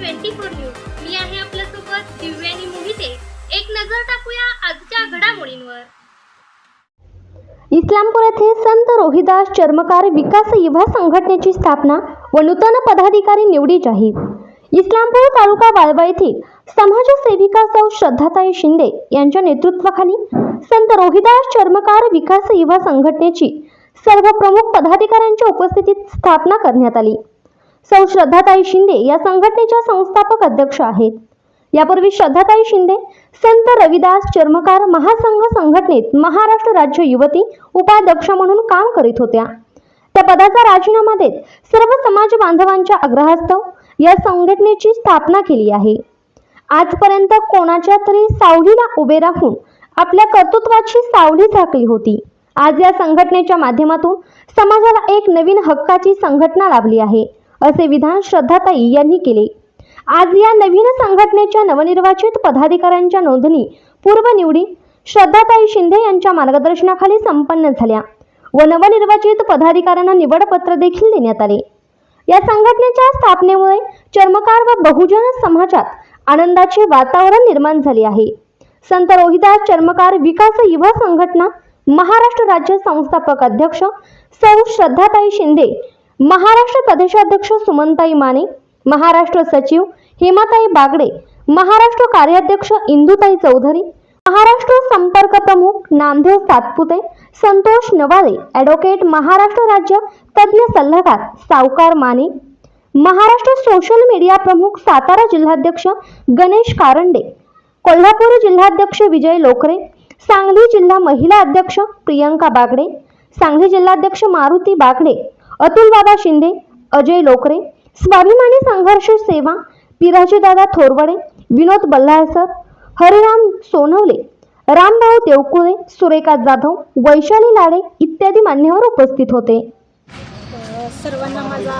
Twenty four news. मी आहे आपल्यासोबत दिव्यानी मोहिते. एक नजर टाकूया आजच्या घडामोडींवर. इस्लामपूर येथे संत रोहिदास चर्मकार विकास युवा संघटनेची स्थापना व नूतन पदाधिकारी निवडी जाहीर. इस्लामपूर तालुका वाळवा येथील समाजसेविका सौ श्रद्धाताई शिंदे यांच्या नेतृत्वाखाली संत रोहिदास चर्मकार विकास युवा संघटनेची सर्व प्रमुख पदाधिकाऱ्यांच्या उपस्थितीत स्थापना करण्यात आली. सौ श्रद्धाताई शिंदे या संघटनेच्या संस्थापक अध्यक्ष आहेत. यापूर्वी श्रद्धाताई शिंदे संत रविदास चर्मकार महासंघ संघटनेत महाराष्ट्र राज्य युवती उपाध्यक्ष म्हणून काम करीत होत्या. त्या पदाचा राजीनामा देत सर्व समाज बांधवांच्या आग्रहास्तव या संघटनेची स्थापना केली आहे. आजपर्यंत कोणाच्या तरी सावलीला उभे राहून आपल्या कर्तृत्वाची सावली झाकली होती. आज या संघटनेच्या माध्यमातून समाजाला एक नवीन हक्काची संघटना लाभली आहे. असे विधान श्रद्धाताई यांनी केले. आज या नवीन संघटनेच्या नवनिर्वाचित पदाधिकाऱ्यांच्या नोंदणी पूर्वनिवडी श्रद्धाताई शिंदे यांच्या मार्गदर्शनाखाली संपन्न झाल्या व नवनिर्वाचित पदाधिकाऱ्यांना निवडपत्र देखील देण्यात आले. या संघटनेच्या स्थापनेमुळे चर्मकार व बहुजन समाजात आनंदाचे वातावरण निर्माण झाले आहे. संत रोहिदास चर्मकार विकास युवा संघटना महाराष्ट्र राज्य संस्थापक अध्यक्ष सौ श्रद्धाताई शिंदे महाराष्ट्र प्रदेशाध्यक्ष सुमनताई माने महाराष्ट्र सचिव हेमाताई बागडे महाराष्ट्र कार्याध्यक्ष इंदुताई चौधरी महाराष्ट्र संपर्क प्रमुख नामदेव सातपुते संतोष नवाळे ॲडव्होकेट महाराष्ट्र राज्य तज्ज्ञ सल्लागार सावकार माने महाराष्ट्र सोशल मीडिया प्रमुख सातारा जिल्हाध्यक्ष गणेश कारंडे कोल्हापूर जिल्हाध्यक्ष विजय लोकरे सांगली जिल्हा महिला अध्यक्ष प्रियंका बागडे सांगली जिल्हाध्यक्ष मारुती बागडे अतुल बाबा शिंदे अजय लोकरे स्वाभिमानी संघर्ष सेवा पिराजीदादा थोरवडे विनोद बल्लाळसर हरिराम सोनवले रामभाऊ देवकुळे सुरेखा जाधव वैशाली लाडे इत्यादी मान्यवर उपस्थित होते. सर्वांना माझा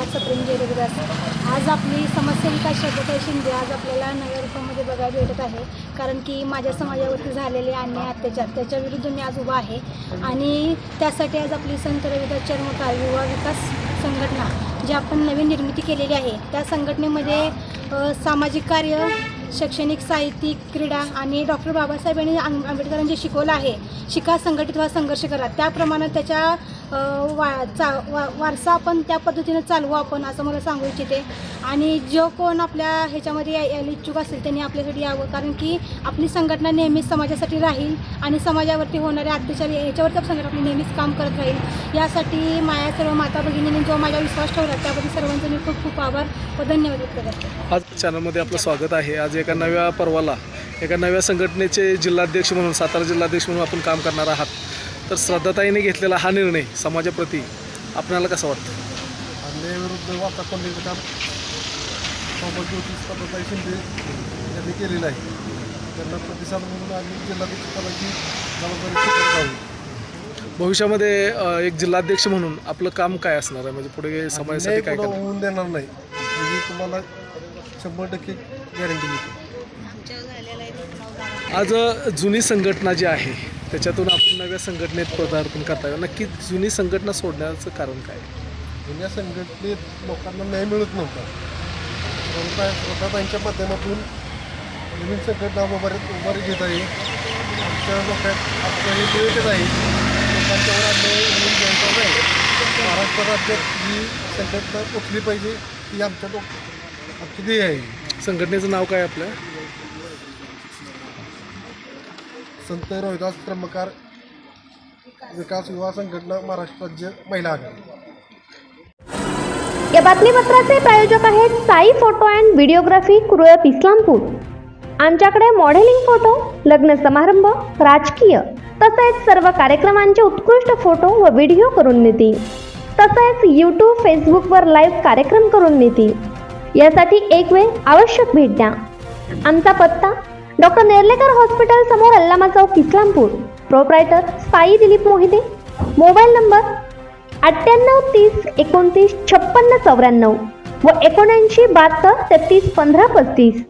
नमस्कार सप्रेम जय रविदास आज आपली समाजसेविका श्रद्धाताई शिंदे? आज आपल्याला नव्या रूपामध्ये बघायला भेटत आहे. कारण की माझ्या समाजावरती झालेले अन्याय अत्याचार त्याच्या विरुद्ध मी आज उभा आहे. आणि त्यासाठी आज आपली संत रविदास चर्मकार युवा विकास संघटना जी आपण नवीन निर्मिती केलेली आहे त्या संघटनेमध्ये सामाजिक कार्य शैक्षणिक साहित्यिक क्रीडा आणि डॉक्टर बाबासाहेब यांनी आं- आंबेडकरांनी जे शिकवलं आहे. शिका संघटित व्हा संघर्ष करा. त्याप्रमाणे त्याच्या वा चा वा वारसा आपण त्या पद्धतीनं चालवू आपण असं मला सांगू इच्छिते. आणि जो कोण आपल्या ह्याच्यामध्ये या- यायला इच्छुक असेल त्यांनी आपल्यासाठी यावं. कारण की आपली संघटना नेहमीच समाजासाठी राहील आणि समाजावरती होणारे अत्याचार याच्यावरती आपण संघटना आपली नेहमीच काम करत राहील. यासाठी माझ्या सर्व माता भगिनींनी जो माझा विश्वास ठेवला त्याबद्दल सर्वांचा मी खूप खूप आभार व धन्यवाद व्यक्त करते. आज चॅनलमध्ये आपलं स्वागत आहे. आज एका नव्या पर्वाला एका नव्या संघटनेचे जिल्हाध्यक्ष म्हणून सातारा जिल्हाध्यक्ष म्हणून आपण काम करणार आहात. तर श्रद्धाताईने घेतलेला हा निर्णय समाजाप्रती आपल्याला कसा वाटतं? अन्यायाविरुद्ध वाचा कोल्हेचं काम? स्पर्धाताई शिंदे यांनी केलेलं आहे. त्यांना प्रतिसाद म्हणून आम्ही जिल्हाध्यक्ष पदाची जबाबदारी स्वीकारत आहोत. भविष्यामध्ये अ, एक जिल्हाध्यक्ष म्हणून आपलं काम काय असणार आहे? म्हणजे पुढे समाजासाठी काय करणार? होऊन देणार नाही. म्हणजे तुम्हाला शंभर टक्के गॅरंटी देतो. आज अ, जुनी संघटना जी आहे त्याच्यातून आपण नव्या संघटनेत पदार्पण करता नक्की जुनी संघटना सोडण्याचं कारण काय? जुन्या संघटनेत लोकांना न्याय मिळत नव्हता. स्वतः स्वतःच्या माध्यमातून नवीन संघटना उभारी उभारी घेत आहे. आमच्या लोकात आमच्या हे मिळतच आहे. लोकांच्यावर अन्याय होऊन द्यायचा नाही महाराष्ट्र राज्यात ही संघटना उठली पाहिजे ही आमच्या लोक आमची ध्येय आहे. संघटनेचं नाव काय आपलं? संत रोहिदास त्रंबकार विकास युवा संघटना महाराष्ट्र राज्य महिला आघाडी. या बातमीपत्राचे प्रायोजक आहेत Sai photo and videography Kuralap Islampur. आमच्याकडे मॉडेलिंग फोटो लग्न समारंभ राजकीय तसेच सर्व कार्यक्रमांचे उत्कृष्ट फोटो व व्हिडिओ करून मिळतील. तसेच यूट्यूब फेसबुकवर लाईव्ह कार्यक्रम करून मिळतील. यासाठी एक वेळ आवश्यक भेट द्या. आमचा पत्ता डॉक्टर नेर्लेकर हॉस्पिटल समोर Allama Chowk Islampur. Proprietor Sai Dilip Mohite. Mobile number अठ्ठ्याण्णव तीस एकोणतीस छप्पन्न चौऱ्याण्णव व एकोणऐंशी बहात्तर तेहतीस पंधरा पस्तीस.